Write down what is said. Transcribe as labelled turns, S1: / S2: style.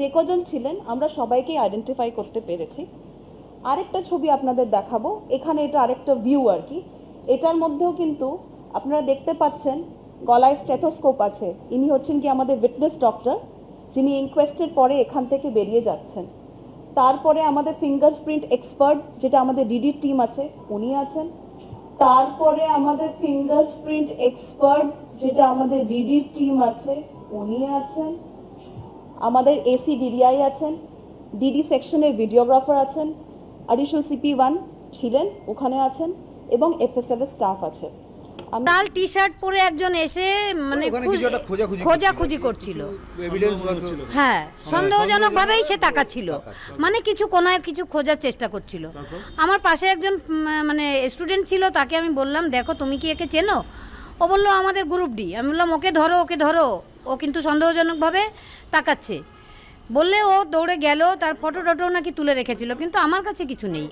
S1: যে কজন ছিলেন, আমরা সবাইকেই আইডেন্টিফাই করতে পেরেছি। আরেকটা ছবি আপনাদের দেখাবো। এখানে এটা আরেকটা ভিউ আর কি। এটার মধ্যেও কিন্তু আপনারা দেখতে পাচ্ছেন, গলায় স্টেথোস্কোপ আছে। ইনি হচ্ছেন কি আমাদের উইটনেস ডক্টর যিনি ইনকোয়েস্টের পরে এখান থেকে বেরিয়ে যাচ্ছেন। তারপরে আমাদের ফিঙ্গার প্রিন্ট এক্সপার্ট যেটা আমাদের ডিডির টিম আছে, উনি আছেন। তারপরে আমাদের ফিঙ্গার প্রিন্ট এক্সপার্ট যেটা আমাদের ডিডির টিম আছে, উনি আছেন। আমাদের এসি ডিডিআই আছেন ডিডি সেকশনের ভিডিওগ্রাফার আছেন অ্যাডিশনাল সিপি ওয়ান ছিলেন ওখানে আছেন এবং এফএসএল এর স্টাফ আছে।
S2: লাল টি শার্ট পরে একজন এসে মানে
S3: খোঁজাখুঁজি
S2: খোঁজাখুঁজি করছিল। হ্যাঁ সন্দেহজনক ভাবেই সে তাকাচ্ছিল। মানে কিছু কোনায় কিছু খোঁজার চেষ্টা করছিল। আমার পাশে একজন মানে স্টুডেন্ট ছিল তাকে আমি বললাম দেখো তুমি কি একে চেনো? ও বলল আমাদের গ্রুপ ডি আমি বললাম ওকে ধরো ওকে ধরো। ও কিন্তু সন্দেহজনকভাবে তাকাচ্ছে। বললে ও দৌড়ে গেল, তার ফটো টটো নাকি তুলে রেখেছিল, কিন্তু আমার কাছে কিছু নেই।